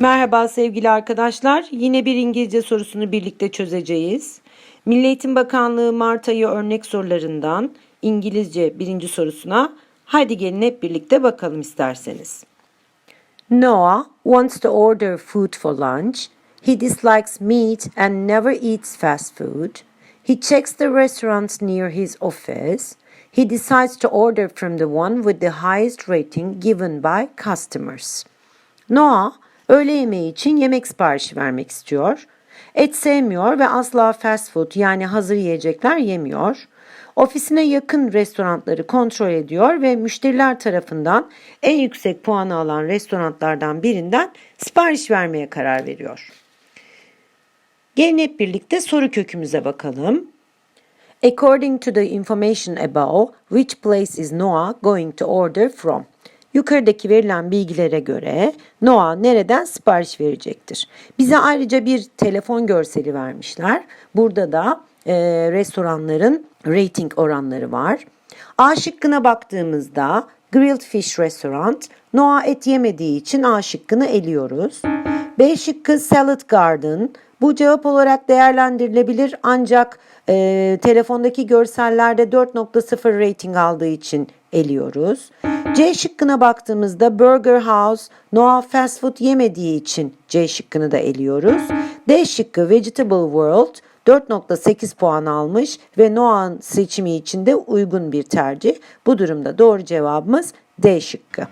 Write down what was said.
Merhaba sevgili arkadaşlar. Yine bir İngilizce sorusunu birlikte çözeceğiz. Milli Eğitim Bakanlığı Mart ayı örnek sorularından İngilizce birinci sorusuna haydi gelin hep birlikte bakalım isterseniz. Noah wants to order food for lunch. He dislikes meat and never eats fast food. He checks the restaurants near his office. He decides to order from the one with the highest rating given by customers. Noah öğle yemeği için yemek siparişi vermek istiyor. Et sevmiyor ve asla fast food yani hazır yiyecekler yemiyor. Ofisine yakın restoranları kontrol ediyor ve müşteriler tarafından en yüksek puanı alan restoranlardan birinden sipariş vermeye karar veriyor. Gelin hep birlikte soru kökümüze bakalım. According to the information above, which place is Noah going to order from? Yukarıdaki verilen bilgilere göre Noah nereden sipariş verecektir? Bize ayrıca bir telefon görseli vermişler. Burada da e, restoranların rating oranları var. A şıkkına baktığımızda Grilled Fish Restaurant, Noah et yemediği için A şıkkını eliyoruz. B şıkkı Salad Garden, bu cevap olarak değerlendirilebilir ancak e, telefondaki görsellerde 4.0 rating aldığı için eliyoruz. C şıkkına baktığımızda Burger House, Noah fast food yemediği için C şıkkını da eliyoruz. D şıkkı Vegetable World 4.8 puan almış ve Noah'ın seçimi için de uygun bir tercih. Bu durumda doğru cevabımız D şıkkı.